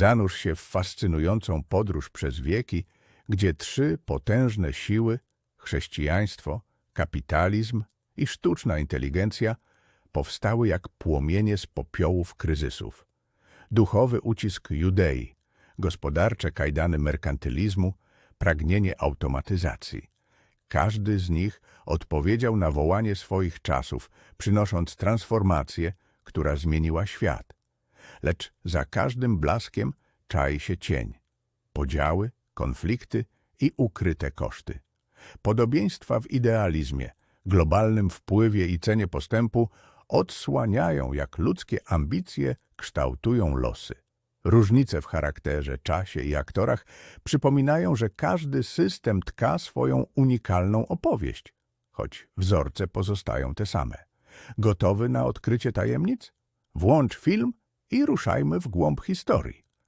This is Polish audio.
Zanurz się w fascynującą podróż przez wieki, gdzie trzy potężne siły chrześcijaństwo, kapitalizm i sztuczna inteligencja powstały jak płomienie z popiołów kryzysów. Duchowy ucisk Judei, gospodarcze kajdany merkantylizmu, pragnienie automatyzacji. Każdy z nich odpowiedział na wołanie swoich czasów, przynosząc transformację, która zmieniła świat. Lecz za każdym blaskiem czai się cień. Podziały, konflikty i ukryte koszty. Podobieństwa w idealizmie, globalnym wpływie i cenie postępu odsłaniają, jak ludzkie ambicje kształtują losy. Różnice w charakterze, czasie i aktorach przypominają, że każdy system tka swoją unikalną opowieść, choć wzorce pozostają te same. Gotowy na odkrycie tajemnic? Włącz film i ruszajmy w głąb historii.